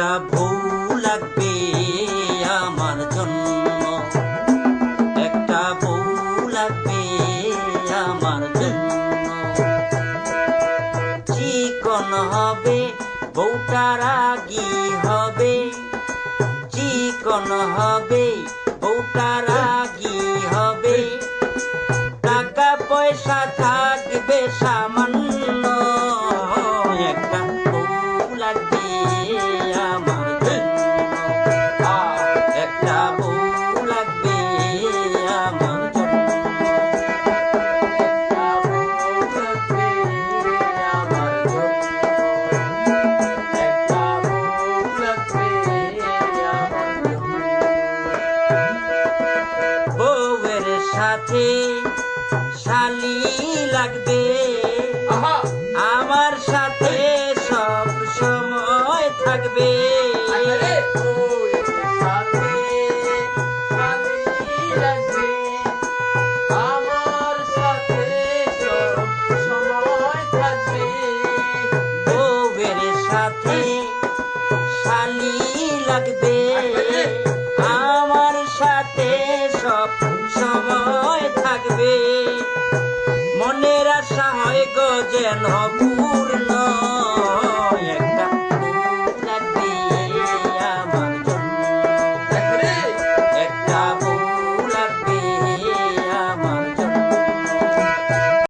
বউ লাগবে একটা লাগবে চিকন হবে, বউটা হবে। চিকন হবে রাগি হবে। টাকা পয়সা থাকবে সামান্য বউয়ের সাথে শালি লাগবে। আমার সাথে সব সময় থাকবে। সাথে সাথী লাগবে। আশা হয় গো যেন পূর্ণ।